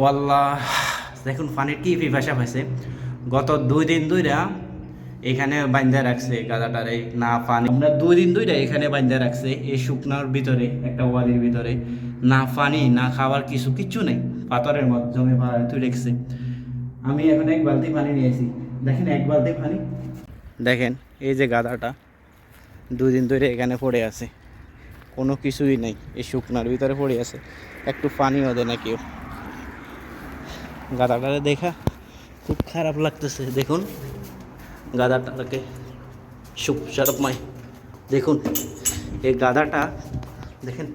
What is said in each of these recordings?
ওয়াল্লাহ, দেখুন পানির কি পিপাসা পাইছে গত দুই দিন ধইরা এখানে বান্ধা রাখছে গাদাটারে, না পানি আমরা দুই দিন ধইরা এখানে বান্ধা রাখছে এই শুকনার ভিতরে, একটা ওয়ালির ভিতরে। না পানি না খাবার কিছু কিচ্ছু নেই, পাথরের মাধ্যমে তুই রেখেছে। আমি এখন এক বালতি পানি নিয়েছি দেখেন এক বালতি পানি দেখেন, এই যে গাদাটা দুই দিন ধরে এখানে পড়ে আছে। কোনো কিছুই নেই, এই শুকনার ভিতরে পড়ে আছে। একটু পানিও দেয় না কেউ। গাদাটারে দেখা। খুব খারাপ লাগতেছে, দেখুন। গাদাটাকে। সুপ মাই, দেখুন। এই গাদাটা, দেখেন।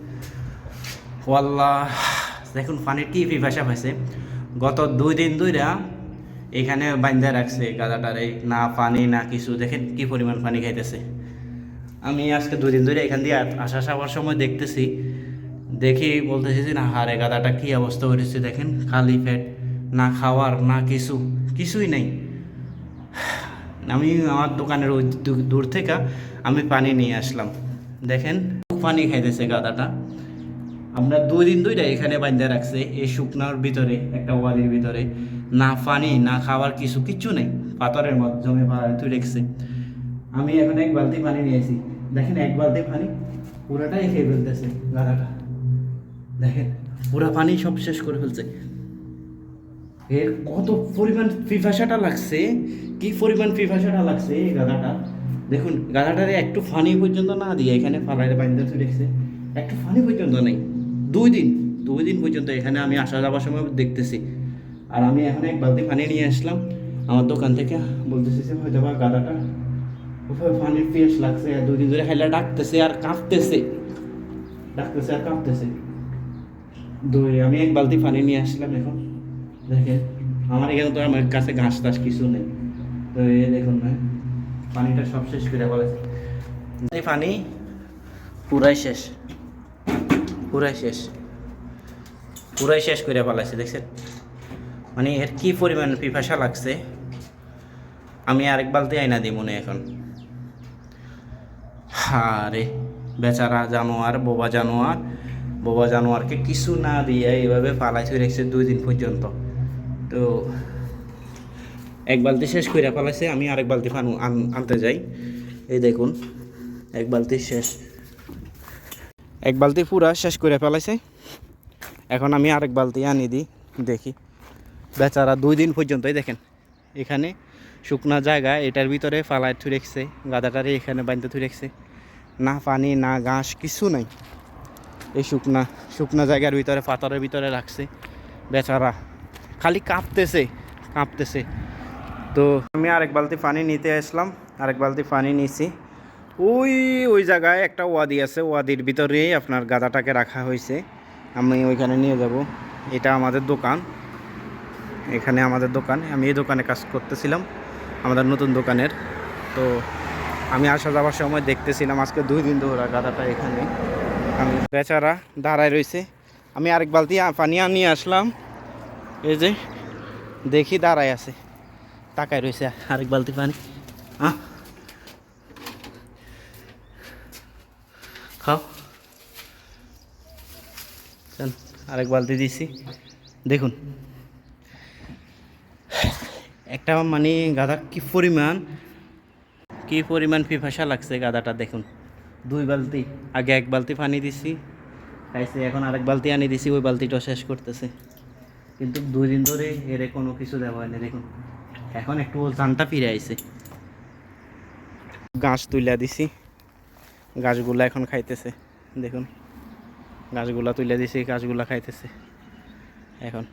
ওয়াল্লাহ, দেখুন পানির কি পিপাসা পাইছে। গত দুই দিন ধইরা এখানে বান্ধা রাখছে গাদাটারে, না পানি না কিছু। দেখেন কি পরিমাণ পানি খাইতেছে। আমি আজকে দুই দিন ধরে এখান দিয়ে আসা যাওয়ার সময় দেখতেছি। দেখি বলতেছি যে, না, হারে গাদাটা কি অবস্থা করেছে দেখেন, খালি পেট। খাওয়ার, না কিছু, কিছুই নেই। আমি আমার দোকানের ওই দূর থেকে আমি পানি নিয়ে আসলাম। দেখেন পানি খাইতেছে গাদাটা। আমরা দুই দিন দুইটা এখানে বান্ধা রাখছে, এই শুকনার ভিতরে, একটা ওয়ালির ভিতরে। না পানি, না খাওয়ার কিছু কিচ্ছু নেই। পাথরের মাধ্যমে তুই রেখেছে। আমি এখন এক বালতি পানি নিয়েছি দেখেন, এক বালতি পানি পুরাটাই খেয়ে ফেলতেছে গাদাটা। দেখেন, পুরা পানি সব শেষ করে ফেলছে। এর কত পরিমাণ পিপাসাটা লাগছে? কি পরিমাণ পিপাসাটা লাগছে এই গাদাটা দেখুন গাদাটারে একটু ফানি পর্যন্ত না দিয়ে এখানে ফালাইলে বাইন্দা রেখেছে। একটু ফানি পর্যন্ত নেই। দুই দিন দুই দিন পর্যন্ত এখানে আমি আসা যাওয়ার সময় দেখতেছি। আর আমি এখন এক বালতি পানি নিয়ে আসলাম। আমার দোকান থেকে বলতেছি যে হয়তো বা গাদাটা পানির পিয়াস লাগছে। আর দুই দিন ধরে খাইলে ডাকতেছে আর কাঁপতেছে। ডাকতেছে আর কাঁপতেছে। দুই, আমি এক বালতি পানি নিয়ে আসলাম এখন। দেখেন, আমার এখানে তো আমার কাছে ঘাস টাস কিছু নেই। তো এই দেখুন না পানিটা সব শেষ করে বলেছে এই পানি পুরাই শেষ। পুরাই শেষ। পুরাই শেষ করে ফেলাইছে দেখছেন? মানে এর কি পরিমাণ পিপাসা লাগছে, আমি আরেক বালতি আইনা দিই মনে এখন। আরে বেচারা জানোয়ার, বোবা জানোয়ার, বোবা জানোয়ারকে কিছু না দিয়ে এইভাবে পালাই রেখেছে দুই দিন পর্যন্ত। তো এক বালতি শেষ করে পালাইছে আমি আরেক বালতি আন- আনতে যাই। এই দেখুন, এক বালতি শেষ। এক বালতি পুরা শেষ করে ফেলাইছে। এখন আমি আরেক বালতি আনি দিই দেখি। বেচারা দুই দিন পর্যন্তই দেখেন, এখানে শুকনা জায়গা, এটার ভিতরে ফালায় থুই রেখছে, গাদাটারে এখানে বাঁধতে থুই রেখছে। না পানি, না ঘাস, কিছু নাই। এই শুকনা শুকনা জায়গার ভিতরে, পাথরের ভিতরে রাখছে বেচারা। খালি কাঁপতেছে কাঁপতেছে। তো আমি আরেক বালতি পানি নিতে আসলাম, আরেক বালতি পানি নিছি। ওই ওই জায়গায় একটা ওয়াদি আছে, ওয়াদির ভিতরেই আপনার গাদাটাকে রাখা হয়েছে। আমি ওইখানে নিয়ে যাব। এটা আমাদের দোকান। এখানে আমাদের দোকান। আমি এই দোকানে কাজ করতেছিলাম, আমাদের নতুন দোকানের। তো আমি আসা যাওয়ার সময় দেখতেছিলাম, আজকে দুই দিন ধরে গাদাটা এখানে। আমি বেচারা দাঁড়ায় রয়েছে। আমি আরেক বালতি পানি নিয়ে আসলাম। এই যে, দেখি দাঁড়ায় আছে। তাকায় রয়েছে আরেক বালতি পানি। আহ। খাও। আরেক বালতি দিছি। দেখুন। একটা মানে গাদা কি পরিমাণ কি পরিমাণ পিপাসা লাগছে গাদাটা দেখুন। দুই বালতি, আগে এক বালতি পানি দিছি, খাইছে, এখন আরেক বালতি আনি দিছি, ওই বালতিটা শেষ করতেছে। কিন্তু দুই দিন ধরে এর কোনো কিছু দেওয়া হয়নি। দেখুন, এখন একটু ধানটা ফিরে আইছে। গাছ তুলে দিছি। গাছগুলা এখন খাইতেছে। দেখুন, গাছগুলা তুলে দিছি, গাছগুলা খাইতেছে। এখন